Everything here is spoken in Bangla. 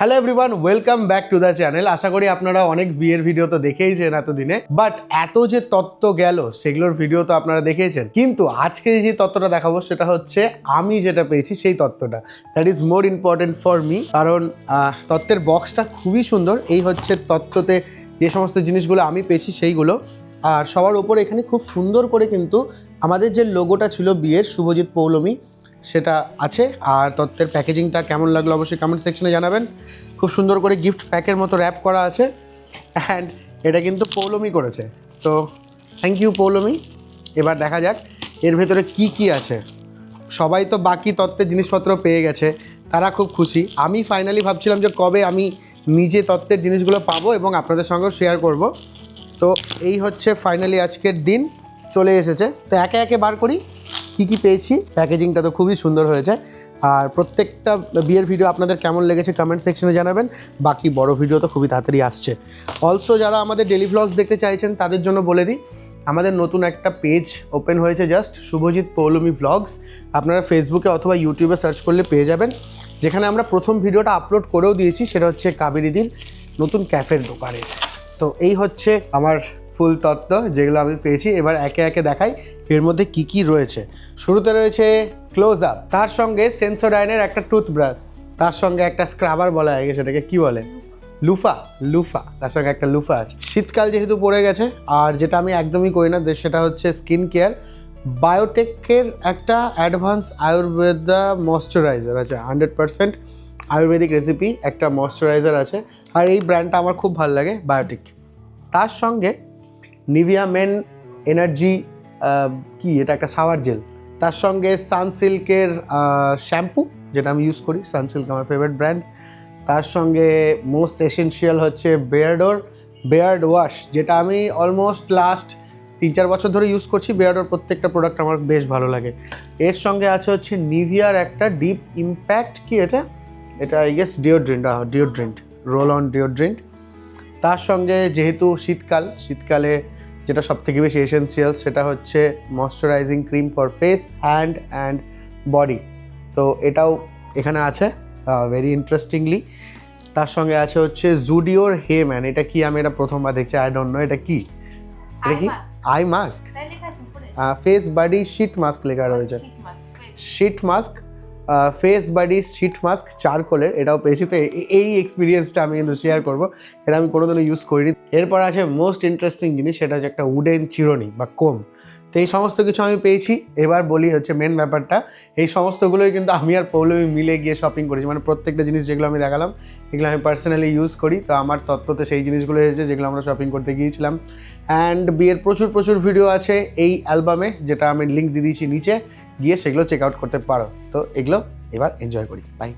Hello everyone welcome back to the channel আশা করি আপনারা অনেক বিয়ের ভিডিও তো দেখেইছেন এতদিনে। বাট এত যে তত্ত্ব গেল, সেগুলোর ভিডিও তো আপনারা দেখেইছেন। কিন্তু আজকে যে তত্ত্বটা দেখাবো, সেটা হচ্ছে আমি যেটা পেয়েছি সেই তত্ত্বটা। That is more important for me কারণ তত্ত্বের বক্সটা খুবই সুন্দর। এই হচ্ছে তত্ত্বতে যে সমস্ত জিনিসগুলো আমি পেয়েছি সেইগুলো। আর সবার ওপর এখানে খুব সুন্দর করে কিন্তু আমাদের যে লোগোটা ছিল বিয়ের, শুভজিৎ পৌলমী সেটা আছে। আর তত্ত্বের প্যাকেজিংটা কেমন লাগল অবশ্যই কমেন্ট সেকশনে জানাবেন। খুব সুন্দর করে গিফট প্যাকের মতো র্যাপ করা আছে। অ্যান্ড এটা কিন্তু পৌলমি করেছে। তো থ্যাংক ইউ পৌলমি। এবার দেখা যাক এর ভেতরে কি কি আছে। সবাই তো বাকি তত্ত্বের জিনিসপত্র পেয়ে গেছে। তারা খুব খুশি। আমি ফাইনালি ভাবছিলাম যে কবে আমি নিজে তত্ত্বের জিনিসগুলো পাবো এবং আপনাদের সঙ্গেও শেয়ার করব। তো এই হচ্ছে ফাইনালি আজকের দিন। চলে এসেছে। তো একে একে বার করি। কি কি পেয়েছি প্যাকেজিংটা তো খুবই সুন্দর হয়েছে। আর প্রত্যেকটা বিয়ের ভিডিও আপনাদের কেমন লেগেছে কমেন্ট সেকশনে জানাবেন। বাকি বড় ভিডিও তো খুবই তাড়াতাড়ি আসছে। অলসো যারা আমাদের ডেলি ভ্লগস দেখতে চাইছেন, তাদের জন্য বলে দিই, আমাদের নতুন একটা পেজ ওপেন হয়েছে জাস্ট শুভজিৎ পৌলমী ভ্লগস আপনারা ফেসবুকে অথবা ইউটিউবে সার্চ করলে পেয়ে যাবেন। যেখানে আমরা প্রথম ভিডিওটা আপলোড করেও দিয়েছি, সেটা হচ্ছে কাবেরিদির নতুন ক্যাফের দোকানে। তো এই হচ্ছে আমার ফুল তত্ত্ব যেগুলো আমি পেয়েছি, এবার একে একে দেখাই এর মধ্যে কি কি রয়েছে। শুরুতে রয়েছে ক্লোজ আপ তার সঙ্গে সেন্সোডাইনের একটা টুথব্রাশ তার সঙ্গে একটা স্ক্রাবার বলা হয় সেটাকে কি বলে? লুফা লুফা, তার সঙ্গে একটা লুফা আছে। শীতকাল যেহেতু পড়ে গেছে, আর যেটা আমি একদমই করি না সেটা হচ্ছে স্কিন কেয়ার বায়োটেকের একটা অ্যাডভান্স আয়ুর্বেদা ময়শ্চারাইজার আছে হান্ড্রেড পার্সেন্ট আয়ুর্বেদিক রেসিপি একটা ময়শ্চারাইজার আছে, আর এই ব্র্যান্ডটা আমার খুব ভালো লাগে বায়োটিক তার সঙ্গে নিভিয়া মেন এনার্জি কি এটা একটা সাওয়ার জেল। তার সঙ্গে সানসিল্কের শ্যাম্পু, যেটা আমি ইউজ করি সানসিল্ক আমার ফেভারিট ব্র্যান্ড তার সঙ্গে মোস্ট এসেনশিয়াল হচ্ছে বেয়ার্ডোর বেয়ার্ড ওয়াশ যেটা আমি অলমোস্ট লাস্ট তিন চার বছর ধরে ইউজ করছি। বেয়ার্ডোর প্রত্যেকটা প্রোডাক্ট আমার বেশ ভালো লাগে। এর সঙ্গে আছে হচ্ছে নিভিয়ার একটা ডিপ ইম্প্যাক্ট কি এটা? এটা I guess deodorant deodorant roll on deodorant তার সঙ্গে যেহেতু শীতকাল শীতকালে যেটা সব থেকে বেশি এসেন্সিয়াল সেটা হচ্ছে moisturising cream for face hand and body তো এটাও এখানে আছে ভেরি ইন্টারেস্টিংলি তার সঙ্গে আছে হচ্ছে জুডিওর হে ম্যান এটা কি? আমি এটা প্রথমবার দেখছি আই ডোন্ট নো এটা কি? এটা কি? Eye mask? Face body sheet mask লেখা রয়েছে। Sheet mask face body sheet mask চারকোলের এটাও পেয়েছি। তো এই এক্সপিরিয়েন্সটা আমি কিন্তু শেয়ার করব। এটা আমি কোনোদিনও ইউজ করিনি। এরপর আছে মোস্ট ইন্টারেস্টিং জিনিস, সেটা হচ্ছে একটা উডেন চিরনি বা কোম তো এই সমস্ত কিছু আমি পেয়েছি। এবার বলি হচ্ছে মেন ব্যাপারটা। এই সমস্তগুলোই কিন্তু আমি আর পৌলমী মিলে গিয়ে শপিং করেছি। মানে প্রত্যেকটা জিনিস যেগুলো আমি দেখালাম, এগুলো আমি পার্সোনালি ইউজ করি। তো আমার তত্ত্বতে সেই জিনিসগুলো এসেছে যেগুলো আমরা শপিং করতে গিয়েছিলাম। অ্যান্ড বিয়ের প্রচুর প্রচুর ভিডিও আছে এই অ্যালবামে যেটা আমি লিঙ্ক দিয়ে দিয়েছি নিচে। গিয়ে সেগুলো চেক আউট করতে পারো। তো এগুলো এবার এনজয় করি। বাই